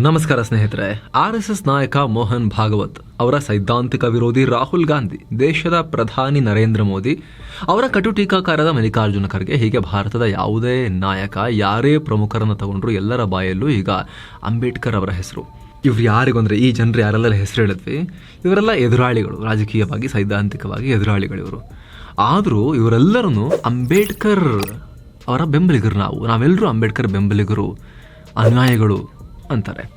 ನಮಸ್ಕಾರ ಸ್ನೇಹಿತರೆ, R S S ನಾಯಕ ಮೋಹನ್ ಭಾಗವತ್ ಅವರ ಸೈದ್ಧಾಂತಿಕ ವಿರೋಧಿ ರಾಹುಲ್ ಗಾಂಧಿ, ದೇಶದ ಪ್ರಧಾನಿ ನರೇಂದ್ರ ಮೋದಿ ಅವರ ಕಟು ಟೀಕಾಕಾರದ ಮಲ್ಲಿಕಾರ್ಜುನ ಖರ್ಗೆ ಹೀಗೆ ಭಾರತದ ಯಾವುದೇ ನಾಯಕ, ಯಾರೇ ಪ್ರಮುಖರನ್ನು ತಗೊಂಡ್ರು ಎಲ್ಲರ ಬಾಯಲ್ಲೂ ಈಗ ಅಂಬೇಡ್ಕರ್ ಅವರ ಹೆಸರು. ಇವ್ರು ಯಾರಿಗೊಂದ್ರೆ ಈ ಜನರು ಯಾರೆಲ್ಲರ ಹೆಸರು ಹೇಳಿದ್ವಿ. ಇವರೆಲ್ಲ ಎದುರಾಳಿಗಳು, ರಾಜಕೀಯವಾಗಿ, ಸೈದ್ಧಾಂತಿಕವಾಗಿ ಎದುರಾಳಿಗಳು ಇವರು. ಆದರೂ ಇವರೆಲ್ಲರೂ ಅಂಬೇಡ್ಕರ್ ಅವರ ಬೆಂಬಲಿಗರು ನಾವು. ನಾವೆಲ್ಲರೂ ಅಂಬೇಡ್ಕರ್ ಬೆಂಬಲಿಗರು, ಅನ್ಯಾಯಗಳು ಅಂತಾರೆ.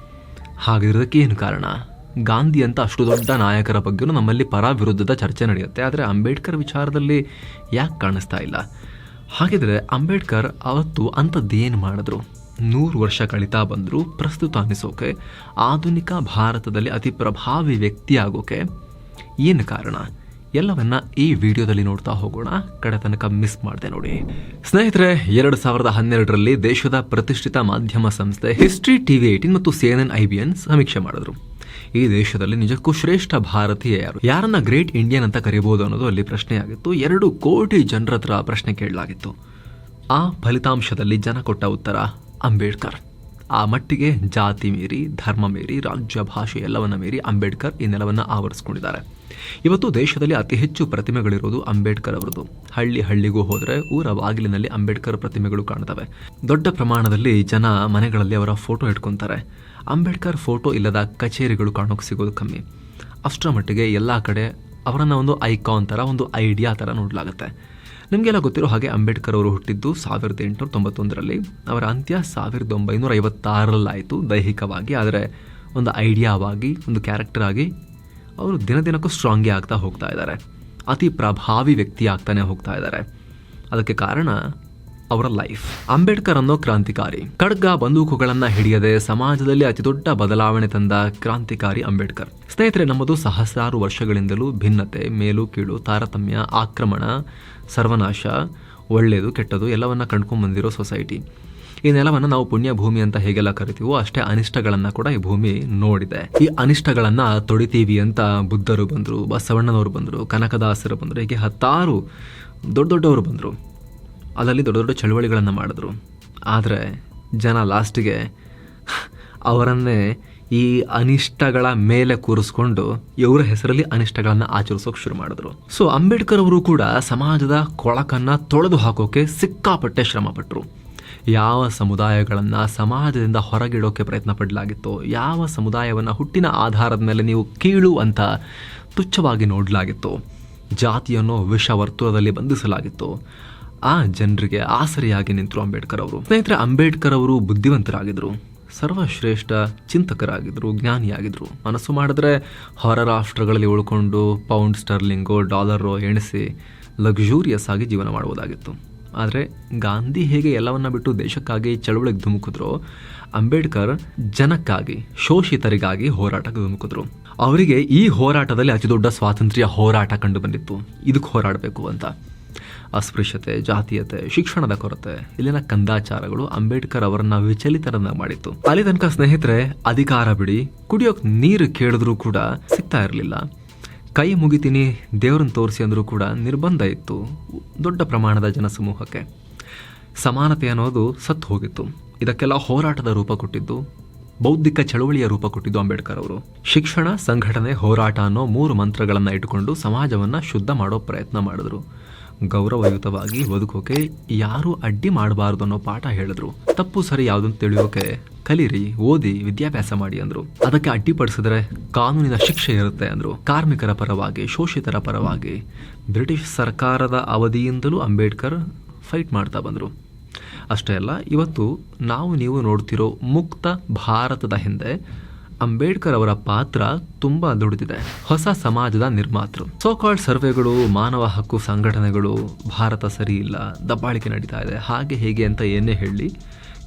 ಹಾಗಿರೋದಕ್ಕೆ ಏನು ಕಾರಣ? ಗಾಂಧಿ ಅಂತ ಅಷ್ಟು ದೊಡ್ಡ ನಾಯಕರ ಬಗ್ಗೆಯೂ ನಮ್ಮಲ್ಲಿ ಪರ ವಿರುದ್ಧದ ಚರ್ಚೆ ನಡೆಯುತ್ತೆ. ಆದರೆ ಅಂಬೇಡ್ಕರ್ ವಿಚಾರದಲ್ಲಿ ಯಾಕೆ ಕಾಣಿಸ್ತಾ ಇಲ್ಲ? ಹಾಗಿದ್ರೆ ಅಂಬೇಡ್ಕರ್ ಅವತ್ತು ಅಂಥದ್ದೇನು ಮಾಡಿದ್ರು? ನೂರು ವರ್ಷ ಕಳೀತಾ ಬಂದರೂ, ಪ್ರಸ್ತುತ ಅನಿಸೋಕೆ ಆಧುನಿಕ ಭಾರತದಲ್ಲಿ ಅತಿ ಪ್ರಭಾವಿ ವ್ಯಕ್ತಿ ಆಗೋಕೆ ಏನು ಕಾರಣ? ಎಲ್ಲವನ್ನ ಈ ವಿಡಿಯೋದಲ್ಲಿ ನೋಡ್ತಾ ಹೋಗೋಣ. ಕಡೆ ತನಕ ಮಿಸ್ ಮಾಡಿದೆ ನೋಡಿ. ಸ್ನೇಹಿತರೆ, ಎರಡು ಸಾವಿರದ ಹನ್ನೆರಡರಲ್ಲಿ ದೇಶದ ಪ್ರತಿಷ್ಠಿತ ಮಾಧ್ಯಮ ಸಂಸ್ಥೆ ಹಿಸ್ಟ್ರಿ ಟಿವಿ ಏಟೀನ್ ಮತ್ತು ಸಿಎನ್ಎನ್ ಐಬಿಎನ್ ಸಮೀಕ್ಷೆ ಮಾಡಿದ್ರು. ಈ ದೇಶದಲ್ಲಿ ನಿಜಕ್ಕೂ ಶ್ರೇಷ್ಠ ಭಾರತೀಯ ಯಾರು? ಯಾರನ್ನ ಗ್ರೇಟ್ ಇಂಡಿಯನ್ ಅಂತ ಕರಿಬಹುದು ಅನ್ನೋದು ಅಲ್ಲಿ ಪ್ರಶ್ನೆಯಾಗಿತ್ತು. ಎರಡು ಕೋಟಿ ಜನರ ಹತ್ರ ಪ್ರಶ್ನೆ ಕೇಳಲಾಗಿತ್ತು. ಆ ಫಲಿತಾಂಶದಲ್ಲಿ ಜನ ಕೊಟ್ಟ ಉತ್ತರ, ಅಂಬೇಡ್ಕರ್. ಆ ಮಟ್ಟಿಗೆ ಜಾತಿ ಮೀರಿ, ಧರ್ಮ ಮೀರಿ, ರಾಜ್ಯ ಭಾಷೆ ಎಲ್ಲವನ್ನ ಮೀರಿ ಅಂಬೇಡ್ಕರ್ ಈ ನೆಲವನ್ನು ಆವರಿಸಿಕೊಂಡಿದ್ದಾರೆ. ಇವತ್ತು ದೇಶದಲ್ಲಿ ಅತಿ ಹೆಚ್ಚು ಪ್ರತಿಮೆಗಳಿರೋದು ಅಂಬೇಡ್ಕರ್ ಅವರದು. ಹಳ್ಳಿ ಹಳ್ಳಿಗೂ ಹೋದರೆ ಊರ ಬಾಗಿಲಿನಲ್ಲಿ ಅಂಬೇಡ್ಕರ್ ಪ್ರತಿಮೆಗಳು ಕಾಣ್ತವೆ. ದೊಡ್ಡ ಪ್ರಮಾಣದಲ್ಲಿ ಜನ ಮನೆಗಳಲ್ಲಿ ಅವರ ಫೋಟೋ ಇಟ್ಕೊತಾರೆ. ಅಂಬೇಡ್ಕರ್ ಫೋಟೋ ಇಲ್ಲದ ಕಚೇರಿಗಳು ಕಾಣೋಕೆ ಸಿಗೋದು ಕಮ್ಮಿ. ಅಷ್ಟರ ಮಟ್ಟಿಗೆ ಎಲ್ಲ ಕಡೆ ಅವರನ್ನು ಒಂದು ಐಕಾನ್ ಥರ ಒಂದು ಐಡಿಯಾ ಥರ ನೋಡಲಾಗುತ್ತೆ. ನಿಮಗೆಲ್ಲ ಗೊತ್ತಿರೋ ಹಾಗೆ ಅಂಬೇಡ್ಕರ್ ಅವರು ಹುಟ್ಟಿದ್ದು ಸಾವಿರದ ಎಂಟುನೂರ ತೊಂಬತ್ತೊಂದರಲ್ಲಿ. ಅವರ ಅಂತ್ಯ ಸಾವಿರದ ಒಂಬೈನೂರ ಐವತ್ತಾರರಲ್ಲಾಯಿತು ದೈಹಿಕವಾಗಿ, ಆದರೆ ಒಂದು ಐಡಿಯಾವಾಗಿ, ಒಂದು ಕ್ಯಾರೆಕ್ಟರ್ ಆಗಿ ಅವರು ದಿನ ದಿನಕ್ಕೂ ಸ್ಟ್ರಾಂಗೇ ಆಗ್ತಾ ಹೋಗ್ತಾ ಇದ್ದಾರೆ. ಅತಿ ಪ್ರಭಾವಿ ವ್ಯಕ್ತಿ ಆಗ್ತಾನೆ ಹೋಗ್ತಾ ಇದ್ದಾರೆ. ಅದಕ್ಕೆ ಕಾರಣ ಅವರ ಲೈಫ್. ಅಂಬೇಡ್ಕರ್ ಅನ್ನೋ ಕ್ರಾಂತಿಕಾರಿ. ಖಡ್ಗ ಬಂದೂಕುಗಳನ್ನ ಹಿಡಿಯದೆ ಸಮಾಜದಲ್ಲಿ ಅತಿ ದೊಡ್ಡ ಬದಲಾವಣೆ ತಂದ ಕ್ರಾಂತಿಕಾರಿ ಅಂಬೇಡ್ಕರ್. ಸ್ನೇಹಿತರೆ, ನಮ್ಮದು ಸಹಸ್ರಾರು ವರ್ಷಗಳಿಂದಲೂ ಭಿನ್ನತೆ, ಮೇಲು, ಕೀಳು, ತಾರತಮ್ಯ, ಆಕ್ರಮಣ, ಸರ್ವನಾಶ, ಒಳ್ಳೆಯದು, ಕೆಟ್ಟದು ಎಲ್ಲವನ್ನ ಕಂಡ್ಕೊಂಡ್ ಬಂದಿರೋ ಸೊಸೈಟಿ. ಈ ನೆಲವನ್ನು ನಾವು ಪುಣ್ಯ ಭೂಮಿ ಅಂತ ಹೇಗೆಲ್ಲ ಕರಿತೀವೋ ಅಷ್ಟೇ ಅನಿಷ್ಟಗಳನ್ನ ಕೂಡ ಈ ಭೂಮಿ ನೋಡಿದೆ. ಈ ಅನಿಷ್ಟಗಳನ್ನ ತೊಡಿತೀವಿ ಅಂತ ಬುದ್ಧರು ಬಂದರು, ಬಸವಣ್ಣನವರು ಬಂದರು, ಕನಕದಾಸರು ಬಂದರು, ಹೀಗೆ ಹತ್ತಾರು ದೊಡ್ಡ ದೊಡ್ಡವರು ಬಂದರು. ಅದರಲ್ಲಿ ದೊಡ್ಡ ದೊಡ್ಡ ಚಳುವಳಿಗಳನ್ನು ಮಾಡಿದ್ರು. ಆದರೆ ಜನ ಲಾಸ್ಟಿಗೆ ಅವರನ್ನೇ ಈ ಅನಿಷ್ಟಗಳ ಮೇಲೆ ಕೂರಿಸ್ಕೊಂಡು ಇವರ ಹೆಸರಲ್ಲಿ ಅನಿಷ್ಟಗಳನ್ನು ಆಚರಿಸೋಕೆ ಶುರು ಮಾಡಿದ್ರು. ಸೊ ಅಂಬೇಡ್ಕರ್ ಅವರು ಕೂಡ ಸಮಾಜದ ಕೊಳಕನ್ನು ತೊಳೆದು ಹಾಕೋಕೆ ಸಿಕ್ಕಾಪಟ್ಟೆ ಶ್ರಮ ಪಟ್ಟರು ಯಾವ ಸಮುದಾಯಗಳನ್ನು ಸಮಾಜದಿಂದ ಹೊರಗಿಡೋಕೆ ಪ್ರಯತ್ನ ಪಡಲಾಗಿತ್ತೋ, ಯಾವ ಸಮುದಾಯವನ್ನು ಹುಟ್ಟಿನ ಆಧಾರದ ಮೇಲೆ ನೀವು ಕೀಳು ಅಂತ ತುಚ್ಛವಾಗಿ ನೋಡಲಾಗಿತ್ತು, ಜಾತಿಯನ್ನು ವಿಷವರ್ತುಲದಲ್ಲಿ ಬಂಧಿಸಲಾಗಿತ್ತು ಆ ಜನರಿಗೆ ಆಸರೆಯಾಗಿ ನಿಂತರು ಅಂಬೇಡ್ಕರ್ ಅವರು. ಸ್ನೇಹಿತರೆ, ಅಂಬೇಡ್ಕರ್ ಅವರು ಬುದ್ಧಿವಂತರಾಗಿದ್ದರು ಸರ್ವಶ್ರೇಷ್ಠ ಚಿಂತಕರಾಗಿದ್ದರು ಜ್ಞಾನಿಯಾಗಿದ್ದರು ಮನಸ್ಸು ಮಾಡಿದ್ರೆ ಹೊರ ರಾಷ್ಟ್ರಗಳಲ್ಲಿ ಉಳ್ಕೊಂಡು ಪೌಂಡ್ ಸ್ಟರ್ಲಿಂಗು, ಡಾಲರು ಎಣಿಸಿ ಲಕ್ಸುರಿಯಸ್ ಆಗಿ ಜೀವನ ಮಾಡುವುದಾಗಿತ್ತು. ಆದರೆ ಗಾಂಧಿ ಹೇಗೆ ಎಲ್ಲವನ್ನ ಬಿಟ್ಟು ದೇಶಕ್ಕಾಗಿ ಚಳವಳಿಗೆ ಧುಮುಕಿದ್ರು, ಅಂಬೇಡ್ಕರ್ ಜನಕ್ಕಾಗಿ, ಶೋಷಿತರಿಗಾಗಿ ಹೋರಾಟಕ್ಕೆ ಧುಮುಕಿದ್ರು. ಅವರಿಗೆ ಈ ಹೋರಾಟದಲ್ಲಿ ಅತಿ ದೊಡ್ಡ ಸ್ವಾತಂತ್ರ್ಯ ಹೋರಾಟ ಕಂಡು ಬಂದಿತ್ತು. ಇದಕ್ಕೆ ಹೋರಾಡಬೇಕು ಅಂತ. ಅಸ್ಪೃಶ್ಯತೆ, ಜಾತೀಯತೆ, ಶಿಕ್ಷಣದ ಕೊರತೆ, ಇಲ್ಲಿನ ಕಂದಾಚಾರಗಳು ಅಂಬೇಡ್ಕರ್ ಅವರನ್ನ ವಿಚಲಿತರನ್ನ ಮಾಡಿತ್ತು. ಅಲ್ಲಿ ತನಕ ಸ್ನೇಹಿತರೆ, ಅಧಿಕಾರ ಬಿಡಿ, ಕುಡಿಯೋಕ್ ನೀರು ಕೇಳಿದ್ರು ಕೂಡ ಸಿಗ್ತಾ ಇರಲಿಲ್ಲ. ಕೈ ಮುಗಿತೀನಿ, ದೇವ್ರನ್ನ ತೋರಿಸಿ ಅಂದರೂ ಕೂಡ ನಿರ್ಬಂಧ ಇತ್ತು ದೊಡ್ಡ ಪ್ರಮಾಣದ ಜನಸಮೂಹಕ್ಕೆ. ಸಮಾನತೆ ಅನ್ನೋದು ಸತ್ತು ಹೋಗಿತ್ತು. ಇದಕ್ಕೆಲ್ಲ ಹೋರಾಟದ ರೂಪ ಕೊಟ್ಟಿದ್ದು ಬೌದ್ಧಿಕ ಚಳವಳಿಯ ರೂಪ ಕೊಟ್ಟಿದ್ದು ಅಂಬೇಡ್ಕರ್ ಅವರು. ಶಿಕ್ಷಣ, ಸಂಘಟನೆ, ಹೋರಾಟ ಅನ್ನೋ ಮೂರು ಮಂತ್ರಗಳನ್ನು ಇಟ್ಟುಕೊಂಡು ಸಮಾಜವನ್ನು ಶುದ್ಧ ಮಾಡೋ ಪ್ರಯತ್ನ ಮಾಡಿದ್ರು. ಗೌರವಯುತವಾಗಿ ಬದುಕೋಕೆ ಯಾರು ಅಡ್ಡಿ ಮಾಡಬಾರ್ದು ಅನ್ನೋ ಪಾಠ ಹೇಳಿದ್ರು. ತಪ್ಪು ಸರಿ ಯಾವುದಂತ ತಿಳಿಯೋಕೆ ಕಲೀರಿ, ಓದಿ, ವಿದ್ಯಾಭ್ಯಾಸ ಮಾಡಿ ಅಂದ್ರು. ಅದಕ್ಕೆ ಅಡ್ಡಿಪಡಿಸಿದ್ರೆ ಕಾನೂನಿನ ಶಿಕ್ಷೆ ಇರುತ್ತೆ ಅಂದ್ರು. ಕಾರ್ಮಿಕರ ಪರವಾಗಿ, ಶೋಷಿತರ ಪರವಾಗಿ ಬ್ರಿಟಿಷ್ ಸರ್ಕಾರದ ಅವಧಿಯಿಂದಲೂ ಅಂಬೇಡ್ಕರ್ ಫೈಟ್ ಮಾಡ್ತಾ ಬಂದರು. ಅಷ್ಟೇ ಅಲ್ಲ, ಇವತ್ತು ನಾವು ನೀವು ನೋಡ್ತಿರೋ ಮುಕ್ತ ಭಾರತದ ಹಿಂದೆ ಅಂಬೇಡ್ಕರ್ ಅವರ ಪಾತ್ರ ತುಂಬಾ ದುಡಿದಿದೆ. ಹೊಸ ಸಮಾಜದ ನಿರ್ಮಾತೃ. ಸೋಕಾಲ್ಡ್ ಸರ್ವೆಗಳು, ಮಾನವ ಹಕ್ಕು ಸಂಘಟನೆಗಳು, ಭಾರತ ಸರಿ ಇಲ್ಲ, ದಬ್ಬಾಳಿಕೆ ನಡೀತಾ ಇದೆ, ಹಾಗೆ ಹೇಗೆ ಅಂತ ಏನೇ ಹೇಳಿ,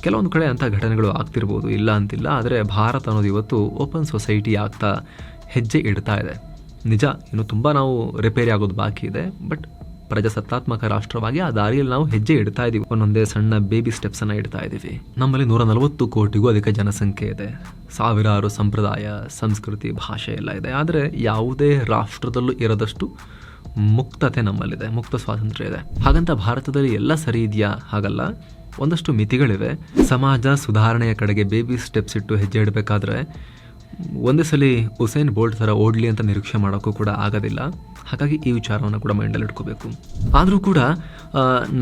ಕೆಲವೊಂದು ಕಡೆ ಅಂಥ ಘಟನೆಗಳು ಆಗ್ತಿರ್ಬೋದು, ಇಲ್ಲ ಅಂತಿಲ್ಲ, ಆದರೆ ಭಾರತ ಅನ್ನೋದು ಇವತ್ತು ಓಪನ್ ಸೊಸೈಟಿ ಆಗ್ತಾ ಹೆಜ್ಜೆ ಇಡ್ತಾ ಇದೆ. ನಿಜ, ಇನ್ನು ತುಂಬ ನಾವು ರಿಪೇರಿ ಆಗೋದು ಬಾಕಿ ಇದೆ, ಬಟ್ ಪ್ರಜಾಸತ್ತಾತ್ಮಕ ರಾಷ್ಟ್ರವಾಗಿ ಆ ದಾರಿಯಲ್ಲಿ ನಾವು ಹೆಜ್ಜೆ ಇಡ್ತಾ ಇದೀವಿ. ಒಂದೊಂದೇ ಸಣ್ಣ ಬೇಬಿ ಸ್ಟೆಪ್ಸ್ ಅನ್ನ ಇಡ್ತಾ ಇದೀವಿ. ನಮ್ಮಲ್ಲಿ ನೂರ ನಲವತ್ತು ಕೋಟಿಗೂ ಅಧಿಕ ಜನಸಂಖ್ಯೆ ಇದೆ. ಸಾವಿರಾರು ಸಂಪ್ರದಾಯ, ಸಂಸ್ಕೃತಿ, ಭಾಷೆ ಎಲ್ಲ ಇದೆ. ಆದರೆ ಯಾವುದೇ ರಾಷ್ಟ್ರದಲ್ಲೂ ಇರದಷ್ಟು ಮುಕ್ತತೆ ನಮ್ಮಲ್ಲಿದೆ, ಮುಕ್ತ ಸ್ವಾತಂತ್ರ್ಯ ಇದೆ. ಹಾಗಂತ ಭಾರತದಲ್ಲಿ ಎಲ್ಲ ಸರಿ ಇದೆಯಾ? ಹಾಗಲ್ಲ. ಒಂದಷ್ಟು ಮಿತಿಗಳಿವೆ. ಸಮಾಜ ಸುಧಾರಣೆಯ ಕಡೆಗೆ ಬೇಬಿ ಸ್ಟೆಪ್ಸ್ ಇಟ್ಟು ಹೆಜ್ಜೆ ಇಡಬೇಕಾದ್ರೆ ಒಂದೇ ಸಲ ಹುಸೇನ್ ಬೋಲ್ಟ್ ಥರ ಓಡಲಿ ಅಂತ ನಿರೀಕ್ಷೆ ಮಾಡೋಕ್ಕೂ ಕೂಡ ಆಗೋದಿಲ್ಲ. ಹಾಗಾಗಿ ಈ ವಿಚಾರವನ್ನು ಕೂಡ ಮೈಂಡಲ್ಲಿ ಇಟ್ಕೋಬೇಕು. ಆದರೂ ಕೂಡ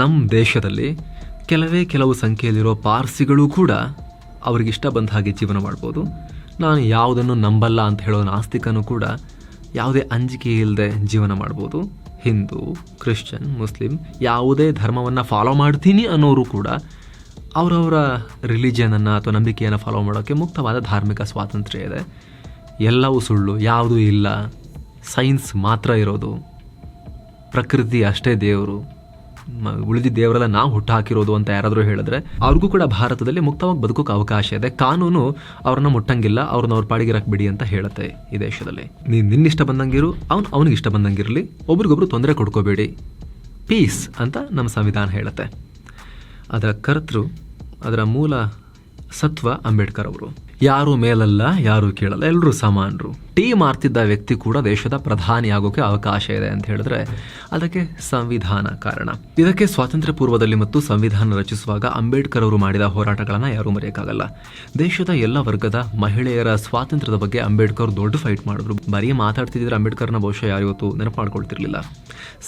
ನಮ್ಮ ದೇಶದಲ್ಲಿ ಕೆಲವೇ ಕೆಲವು ಸಂಖ್ಯೆಯಲ್ಲಿರೋ ಪಾರ್ಸಿಗಳು ಕೂಡ ಅವ್ರಿಗಿಷ್ಟ ಬಂದ ಹಾಗೆ ಜೀವನ ಮಾಡ್ಬೋದು. ನಾನು ಯಾವುದನ್ನು ನಂಬಲ್ಲ ಅಂತ ಹೇಳೋ ನಾಸ್ತಿಕನೂ ಕೂಡ ಯಾವುದೇ ಅಂಜಿಕೆ ಇಲ್ಲದೆ ಜೀವನ ಮಾಡ್ಬೋದು. ಹಿಂದೂ, ಕ್ರಿಶ್ಚಿಯನ್, ಮುಸ್ಲಿಂ ಯಾವುದೇ ಧರ್ಮವನ್ನು ಫಾಲೋ ಮಾಡ್ತೀನಿ ಅನ್ನೋರು ಕೂಡ ಅವರವರ ರಿಲಿಜನನ್ನು ಅಥವಾ ನಂಬಿಕೆಯನ್ನು ಫಾಲೋ ಮಾಡೋಕ್ಕೆ ಮುಕ್ತವಾದ ಧಾರ್ಮಿಕ ಸ್ವಾತಂತ್ರ್ಯ ಇದೆ. ಎಲ್ಲವೂ ಸುಳ್ಳು, ಯಾವುದೂ ಇಲ್ಲ. ಸೈನ್ಸ್ ಮಾತ್ರ ಇರೋದು. ಪ್ರಕೃತಿ ಅಷ್ಟೇ ದೇವರು. ಉಳಿದ ದೇವರೆಲ್ಲ ನಾವು ಹುಟ್ಟು ಹಾಕಿರೋದು ಅಂತ ಯಾರಾದರೂ ಹೇಳಿದ್ರೆ, ಅವ್ರಿಗೂ ಕೂಡ ಭಾರತದಲ್ಲಿ ಮುಕ್ತವಾಗಿ ಬದುಕೋಕೆ ಅವಕಾಶ ಇದೆ. ಕಾನೂನು ಅವ್ರನ್ನ ಮುಟ್ಟಂಗಿಲ್ಲ, ಅವ್ರನ್ನ ಅವ್ರ ಪಾಡಿಗಿರಕ್ಕೆ ಬಿಡಿ ಅಂತ ಹೇಳುತ್ತೆ ಈ ದೇಶದಲ್ಲಿ. ನೀನು ನಿನ್ನಿಷ್ಟ ಬಂದಂಗಿರು, ಅವ್ನು ಅವನಿಗೆ ಇಷ್ಟ ಬಂದಂಗಿರಲಿ, ಒಬ್ರಿಗೊಬ್ರು ತೊಂದರೆ ಕೊಡ್ಕೋಬೇಡಿ. ಪೀಸ್ ಅಂತ ನಮ್ಮ ಸಂವಿಧಾನ ಹೇಳುತ್ತೆ. ಅದರ ಕರ್ತೃ, ಅದರ ಮೂಲ ಸತ್ವ ಅಂಬೇಡ್ಕರ್ ಅವರು. ಯಾರು ಮೇಲಲ್ಲ, ಯಾರು ಕೇಳಲ್ಲ ಎಲ್ಲರೂ ಸಮಾನರು. ಟೀ ಮಾರ್ತಿದ್ದ ವ್ಯಕ್ತಿ ಕೂಡ ದೇಶದ ಪ್ರಧಾನಿ ಆಗೋಕೆ ಅವಕಾಶ ಇದೆ ಅಂತ ಹೇಳಿದ್ರೆ ಅದಕ್ಕೆ ಸಂವಿಧಾನ ಕಾರಣ. ಇದಕ್ಕೆ ಸ್ವಾತಂತ್ರ್ಯ ಪೂರ್ವದಲ್ಲಿ ಮತ್ತು ಸಂವಿಧಾನ ರಚಿಸುವಾಗ ಅಂಬೇಡ್ಕರ್ ಅವರು ಮಾಡಿದ ಹೋರಾಟಗಳನ್ನು ಯಾರೂ ಮರೆಯೋಕ್ಕಾಗಲ್ಲ. ದೇಶದ ಎಲ್ಲ ವರ್ಗದ ಮಹಿಳೆಯರ ಸ್ವಾತಂತ್ರ್ಯದ ಬಗ್ಗೆ ಅಂಬೇಡ್ಕರ್ ದೊಡ್ಡ ಫೈಟ್ ಮಾಡಿದ್ರು. ಬರೀ ಮಾತಾಡ್ತಿದ್ರೆ ಅಂಬೇಡ್ಕರ್ನ ಬಹುಶಃ ಯಾರು ಇವತ್ತು ನೆನಪು ಮಾಡ್ಕೊಳ್ತಿರ್ಲಿಲ್ಲ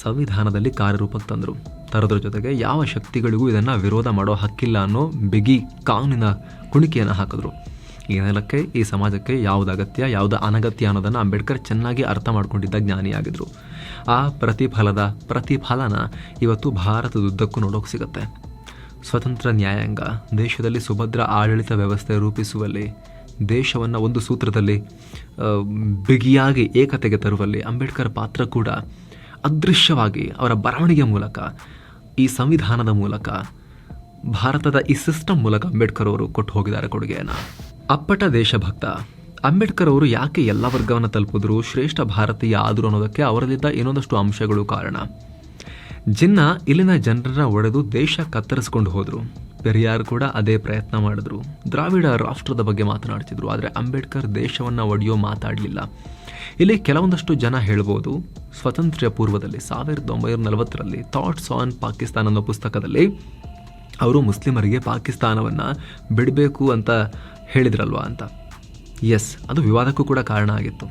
ಸಂವಿಧಾನದಲ್ಲಿ ಕಾರ್ಯರೂಪಕ್ಕೆ ತಂದರು. ತರೋದ್ರ ಜೊತೆಗೆ ಯಾವ ಶಕ್ತಿಗಳಿಗೂ ಇದನ್ನು ವಿರೋಧ ಮಾಡೋ ಹಕ್ಕಿಲ್ಲ ಅನ್ನೋ ಬಿಗಿ ಕಾನೂನಿನ ಕುಣಿಕೆಯನ್ನು ಹಾಕಿದ್ರು. ಈ ನೆಲಕ್ಕೆ, ಈ ಸಮಾಜಕ್ಕೆ ಯಾವುದು ಅಗತ್ಯ, ಯಾವುದು ಅನಗತ್ಯ ಅನ್ನೋದನ್ನು ಅಂಬೇಡ್ಕರ್ ಚೆನ್ನಾಗಿ ಅರ್ಥ ಮಾಡ್ಕೊಂಡಿದ್ದ ಜ್ಞಾನಿಯಾಗಿದ್ದರು ಆ ಪ್ರತಿಫಲದ ಪ್ರತಿಫಲನ ಇವತ್ತು ಭಾರತದುದ್ದಕ್ಕೂ ನೋಡೋಕೆ ಸಿಗುತ್ತೆ. ಸ್ವತಂತ್ರ ನ್ಯಾಯಾಂಗ, ದೇಶದಲ್ಲಿ ಸುಭದ್ರ ಆಡಳಿತ ವ್ಯವಸ್ಥೆ ರೂಪಿಸುವಲ್ಲಿ, ದೇಶವನ್ನು ಒಂದು ಸೂತ್ರದಲ್ಲಿ ಬಿಗಿಯಾಗಿ ಏಕತೆಗೆ ತರುವಲ್ಲಿ ಅಂಬೇಡ್ಕರ್ ಪಾತ್ರ ಕೂಡ ಅದೃಶ್ಯವಾಗಿ ಅವರ ಬರವಣಿಗೆ ಮೂಲಕ, ಈ ಸಂವಿಧಾನದ ಮೂಲಕ, ಭಾರತದ ಈ ಸಿಸ್ಟಮ್ ಮೂಲಕ ಅಂಬೇಡ್ಕರ್ ಅವರು ಕೊಟ್ಟು ಹೋಗಿದ್ದಾರೆ ಕೊಡುಗೆಯನ್ನು. ಅಪ್ಪಟ ದೇಶಭಕ್ತ. ಅಂಬೇಡ್ಕರ್ ಅವರು ಯಾಕೆ ಎಲ್ಲ ವರ್ಗವನ್ನು ತಲುಪಿದ್ರು? ಶ್ರೇಷ್ಠ ಭಾರತೀಯ ಆದರು ಅನ್ನೋದಕ್ಕೆ ಅವರಲ್ಲಿದ್ದ ಇನ್ನೊಂದಷ್ಟು ಅಂಶಗಳು ಕಾರಣ. ಜಿನ್ನ ಇಲ್ಲಿನ ಜನರನ್ನ ಒಡೆದು ದೇಶ ಕತ್ತರಿಸ್ಕೊಂಡು ಹೋದರು. ಪೆರಿಯಾರ್ ಕೂಡ ಅದೇ ಪ್ರಯತ್ನ ಮಾಡಿದ್ರು. ದ್ರಾವಿಡ ರಾಷ್ಟ್ರದ ಬಗ್ಗೆ ಮಾತನಾಡ್ತಿದ್ರು, ಆದರೆ ಅಂಬೇಡ್ಕರ್ ದೇಶವನ್ನು ಒಡೆಯೋ ಮಾತಾಡಲಿಲ್ಲ. ಇಲ್ಲಿ ಕೆಲವೊಂದಷ್ಟು ಜನ ಹೇಳ್ಬೋದು, ಸ್ವಾತಂತ್ರ್ಯ ಪೂರ್ವದಲ್ಲಿ ಸಾವಿರದ ಒಂಬೈನೂರ ನಲವತ್ತರಲ್ಲಿ ಥಾಟ್ಸ್ ಆನ್ ಪಾಕಿಸ್ತಾನ ಅನ್ನೋ ಪುಸ್ತಕದಲ್ಲಿ ಅವರು ಮುಸ್ಲಿಮರಿಗೆ ಪಾಕಿಸ್ತಾನವನ್ನು ಬಿಡಬೇಕು ಅಂತ ಹೇಳಿದ್ರಲ್ವಾ ಅಂತ. ಎಸ್ ಅದು ವಿವಾದಕ್ಕೂ ಕೂಡ ಕಾರಣ ಆಗಿತ್ತು.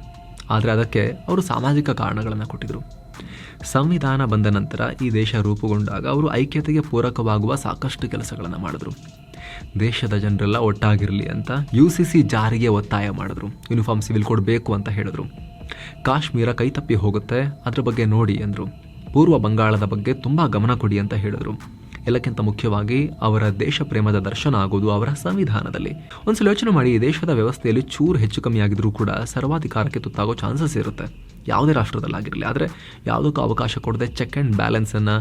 ಆದರೆ ಅದಕ್ಕೆ ಅವರು ಸಾಮಾಜಿಕ ಕಾರಣಗಳನ್ನು ಕೊಟ್ಟಿದ್ದರು ಸಂವಿಧಾನ ಬಂದ ನಂತರ ಈ ದೇಶ ರೂಪುಗೊಂಡಾಗ ಅವರು ಐಕ್ಯತೆಗೆ ಪೂರಕವಾಗುವ ಸಾಕಷ್ಟು ಕೆಲಸಗಳನ್ನು ಮಾಡಿದ್ರು. ದೇಶದ ಜನರೆಲ್ಲ ಒಟ್ಟಾಗಿರಲಿ ಅಂತ ಯು ಸಿ ಸಿ ಜಾರಿಗೆ ಒತ್ತಾಯ ಮಾಡಿದ್ರು. ಯೂನಿಫಾರ್ಮ್ ಸಿವಿಲ್ ಕೋಡ್ ಬೇಕು ಅಂತ ಹೇಳಿದ್ರು. ಕಾಶ್ಮೀರ ಕೈತಪ್ಪಿ ಹೋಗುತ್ತೆ, ಅದರ ಬಗ್ಗೆ ನೋಡಿ ಅಂದರು ಪೂರ್ವ ಬಂಗಾಳದ ಬಗ್ಗೆ ತುಂಬ ಗಮನ ಕೊಡಿ ಅಂತ ಹೇಳಿದ್ರು. ಎಲ್ಲಕ್ಕಿಂತ ಮುಖ್ಯವಾಗಿ ಅವರ ದೇಶ ಪ್ರೇಮದ ದರ್ಶನ ಆಗೋದು ಅವರ ಸಂವಿಧಾನದಲ್ಲಿ. ಒಂದ್ಸಲ ಯೋಚನೆ ಮಾಡಿ ದೇಶದ ವ್ಯವಸ್ಥೆಯಲ್ಲಿ ಚೂರು ಹೆಚ್ಚು ಕಮ್ಮಿ ಆಗಿದ್ರೂ ಕೂಡ ಸರ್ವಾಧಿಕಾರಕ್ಕೆ ತುತ್ತಾಗೋ ಚಾನ್ಸಸ್ ಇರುತ್ತೆ. ಯಾವುದೇ ರಾಷ್ಟ್ರದಲ್ಲಾಗಿರಲಿ, ಆದರೆ ಯಾವುದಕ್ಕೂ ಅವಕಾಶ ಕೊಡದೆ ಚೆಕ್ ಆ್ಯಂಡ್ ಬ್ಯಾಲೆನ್ಸನ್ನು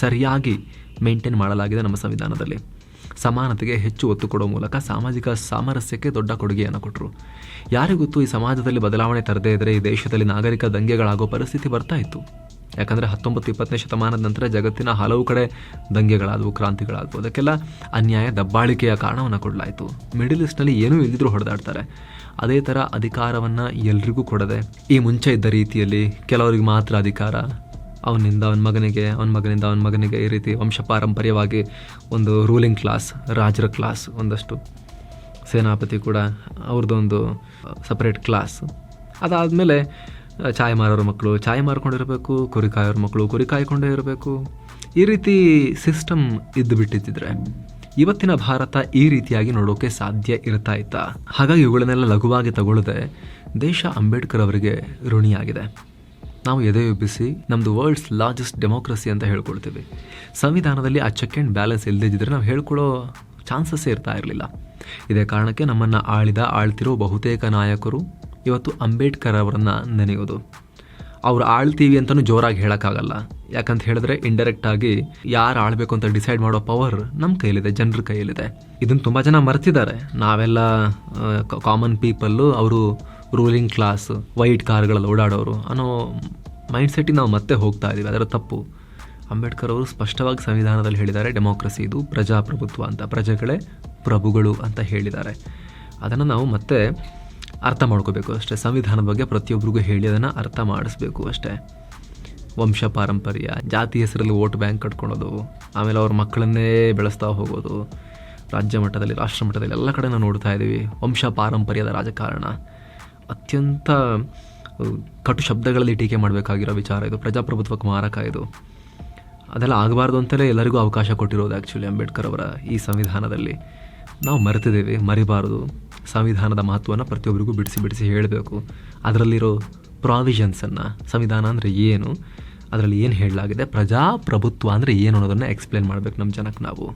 ಸರಿಯಾಗಿ ಮೇಂಟೈನ್ ಮಾಡಲಾಗಿದೆ ನಮ್ಮ ಸಂವಿಧಾನದಲ್ಲಿ. ಸಮಾನತೆಗೆ ಹೆಚ್ಚು ಒತ್ತು ಕೊಡೋ ಮೂಲಕ ಸಾಮಾಜಿಕ ಸಾಮರಸ್ಯಕ್ಕೆ ದೊಡ್ಡ ಕೊಡುಗೆಯನ್ನು ಕೊಟ್ಟರು ಯಾರಿಗೊತ್ತು ಈ ಸಮಾಜದಲ್ಲಿ ಬದಲಾವಣೆ ತರದೇ ಇದ್ದರೆ ಈ ದೇಶದಲ್ಲಿ ನಾಗರಿಕ ದಂಗೆಗಳಾಗೋ ಪರಿಸ್ಥಿತಿ ಬರ್ತಾ ಇತ್ತು. ಯಾಕಂದರೆ ಹತ್ತೊಂಬತ್ತು ಇಪ್ಪತ್ತನೇ ಶತಮಾನದ ನಂತರ ಜಗತ್ತಿನ ಹಲವು ಕಡೆ ದಂಗೆಗಳಾದವು, ಕ್ರಾಂತಿಗಳಾದವು. ಅದಕ್ಕೆಲ್ಲ ಅನ್ಯಾಯ, ದಬ್ಬಾಳಿಕೆಯ ಕಾರಣವನ್ನು ಕೊಡಲಾಯಿತು. ಮಿಡಿಲ್ ಈಸ್ಟ್ನಲ್ಲಿ ಏನೂ ಇಲ್ಲದಿದ್ದರೂ ಹೊಡೆದಾಡ್ತಾರೆ. ಅದೇ ಥರ ಅಧಿಕಾರವನ್ನು ಎಲ್ರಿಗೂ ಕೊಡದೆ, ಈ ಮುಂಚೆ ಇದ್ದ ರೀತಿಯಲ್ಲಿ ಕೆಲವರಿಗೆ ಮಾತ್ರ ಅಧಿಕಾರ, ಅವನಿಂದ ಅವನ ಮಗನಿಗೆ, ಅವನ ಮಗನಿಂದ ಅವನ ಮಗನಿಗೆ ಈ ರೀತಿ ವಂಶ ಪಾರಂಪರ್ಯವಾಗಿ ಒಂದು ರೂಲಿಂಗ್ ಕ್ಲಾಸ್ ರಾಜರ ಕ್ಲಾಸ್ ಒಂದಷ್ಟು. ಸೇನಾಪತಿ ಕೂಡ ಅವ್ರದ್ದೊಂದು ಸಪ್ರೇಟ್ ಕ್ಲಾಸ್ ಅದಾದಮೇಲೆ ಚಾಯ್ ಮಾರೋರ ಮಕ್ಕಳು ಚಾಯ್ ಮಾರ್ಕೊಂಡಿರಬೇಕು ಕುರಿ ಕಾಯೋರ ಮಕ್ಕಳು ಕುರಿ ಕಾಯ್ಕೊಂಡೇ ಇರಬೇಕು. ಈ ರೀತಿ ಸಿಸ್ಟಮ್ ಇದ್ದು ಬಿಟ್ಟಿದ್ದಿದ್ರೆ ಇವತ್ತಿನ ಭಾರತ ಈ ರೀತಿಯಾಗಿ ನೋಡೋಕೆ ಸಾಧ್ಯ ಇರ್ತಾ ಇತ್ತ. ಹಾಗಾಗಿ ಇವುಗಳನ್ನೆಲ್ಲ ಲಘುವಾಗಿ ತಗೊಳ್ಳದೆ ದೇಶ ಅಂಬೇಡ್ಕರ್ ಅವರಿಗೆ ಋಣಿಯಾಗಿದೆ. ನಾವು ಎದೆ ಎಬ್ಬಿಸಿ ನಮ್ಮದು ವರ್ಲ್ಡ್ಸ್ ಲಾರ್ಜೆಸ್ಟ್ ಡೆಮೋಕ್ರಸಿ ಅಂತ ಹೇಳ್ಕೊಳ್ತೀವಿ. ಸಂವಿಧಾನದಲ್ಲಿ ಆ ಚೆಕ್ ಆ್ಯಂಡ್ ಬ್ಯಾಲೆನ್ಸ್ ಇಲ್ಲದಿದ್ದರೆ ನಾವು ಹೇಳ್ಕೊಳ್ಳೋ ಚಾನ್ಸಸ್ಸೇ ಇರ್ತಾ ಇರಲಿಲ್ಲ. ಇದೇ ಕಾರಣಕ್ಕೆ ನಮ್ಮನ್ನು ಆಳಿದ, ಆಳ್ತಿರೋ ಬಹುತೇಕ ನಾಯಕರು ಇವತ್ತು ಅಂಬೇಡ್ಕರ್ ಅವರನ್ನು ನೆನೆಯೋದು. ಅವ್ರು ಆಳ್ತೀವಿ ಅಂತಲೂ ಜೋರಾಗಿ ಹೇಳೋಕ್ಕಾಗಲ್ಲ. ಯಾಕಂತ ಹೇಳಿದ್ರೆ ಇಂಡೈರೆಕ್ಟ್ ಆಗಿ ಯಾರು ಆಳ್ಬೇಕು ಅಂತ ಡಿಸೈಡ್ ಮಾಡೋ ಪವರ್ ನಮ್ಮ ಕೈಯಲ್ಲಿದೆ, ಜನರ ಕೈಯಲ್ಲಿದೆ. ಇದನ್ನು ತುಂಬ ಜನ ಮರೆತಿದ್ದಾರೆ. ನಾವೆಲ್ಲ ಕಾಮನ್ ಪೀಪಲ್ಲು ಅವರು ರೂಲಿಂಗ್ ಕ್ಲಾಸ್ ವೈಟ್ ಕಾರ್ಗಳಲ್ಲಿ ಓಡಾಡೋರು ಅನ್ನೋ ಮೈಂಡ್ಸೆಟ್ಟಿಗೆ ನಾವು ಮತ್ತೆ ಹೋಗ್ತಾ ಇದ್ದೀವಿ ಅದರ ತಪ್ಪು. ಅಂಬೇಡ್ಕರ್ ಅವರು ಸ್ಪಷ್ಟವಾಗಿ ಸಂವಿಧಾನದಲ್ಲಿ ಹೇಳಿದ್ದಾರೆ ಡೆಮೋಕ್ರಸಿ ಇದು ಪ್ರಜಾಪ್ರಭುತ್ವ ಅಂತ, ಪ್ರಜೆಗಳೇ ಪ್ರಭುಗಳು ಅಂತ ಹೇಳಿದ್ದಾರೆ. ಅದನ್ನು ನಾವು ಮತ್ತೆ ಅರ್ಥ ಮಾಡ್ಕೋಬೇಕು ಅಷ್ಟೇ. ಸಂವಿಧಾನದ ಬಗ್ಗೆ ಪ್ರತಿಯೊಬ್ಬರಿಗೂ ಹೇಳಿ ಅದನ್ನು ಅರ್ಥ ಮಾಡಿಸ್ಬೇಕು ಅಷ್ಟೇ. ವಂಶ ಪಾರಂಪರ್ಯ, ಜಾತಿ ಹೆಸರಲ್ಲಿ ವೋಟ್ ಬ್ಯಾಂಕ್ ಕಟ್ಕೊಳೋದು, ಆಮೇಲೆ ಅವ್ರ ಮಕ್ಕಳನ್ನೇ ಬೆಳೆಸ್ತಾ ಹೋಗೋದು, ರಾಜ್ಯ ಮಟ್ಟದಲ್ಲಿ, ರಾಷ್ಟ್ರ ಮಟ್ಟದಲ್ಲಿ ಎಲ್ಲ ಕಡೆ ನಾವು ನೋಡ್ತಾ ಇದ್ದೀವಿ ವಂಶ ಪಾರಂಪರ್ಯದ ರಾಜಕಾರಣ. ಅತ್ಯಂತ ಕಟು ಶಬ್ದಗಳಲ್ಲಿ ಟೀಕೆ ಮಾಡಬೇಕಾಗಿರೋ ವಿಚಾರ ಇದು. ಪ್ರಜಾಪ್ರಭುತ್ವಕ್ಕೆ ಮಾರಕ ಇದು. ಅದೆಲ್ಲ ಆಗಬಾರ್ದು ಅಂತಲೇ ಎಲ್ಲರಿಗೂ ಅವಕಾಶ ಕೊಟ್ಟಿರೋದು ಆ್ಯಕ್ಚುಲಿ ಅಂಬೇಡ್ಕರ್ ಅವರ ಈ ಸಂವಿಧಾನದಲ್ಲಿ. ನಾವು ಮರೆತಿದ್ದೀವಿ, ಮರಿಬಾರ್ದು. ಸಂವಿಧಾನದ ಮಹತ್ವವನ್ನು ಪ್ರತಿಯೊಬ್ಬರಿಗೂ ಬಿಡಿಸಿ ಬಿಡಿಸಿ ಹೇಳಬೇಕು. ಅದರಲ್ಲಿರೋ ಪ್ರಾವಿಷನ್ಸನ್ನು ಸಂವಿಧಾನ ಅಂದರೆ ಏನು, ಅದರಲ್ಲಿ ಏನು ಹೇಳಲಾಗಿದೆ, ಪ್ರಜಾಪ್ರಭುತ್ವ ಅಂದರೆ ಏನು ಅನ್ನೋದನ್ನು ಎಕ್ಸ್ಪ್ಲೇನ್ ಮಾಡಬೇಕು ನಮ್ಮ ಜನಕ್ಕೆ ನಾವು.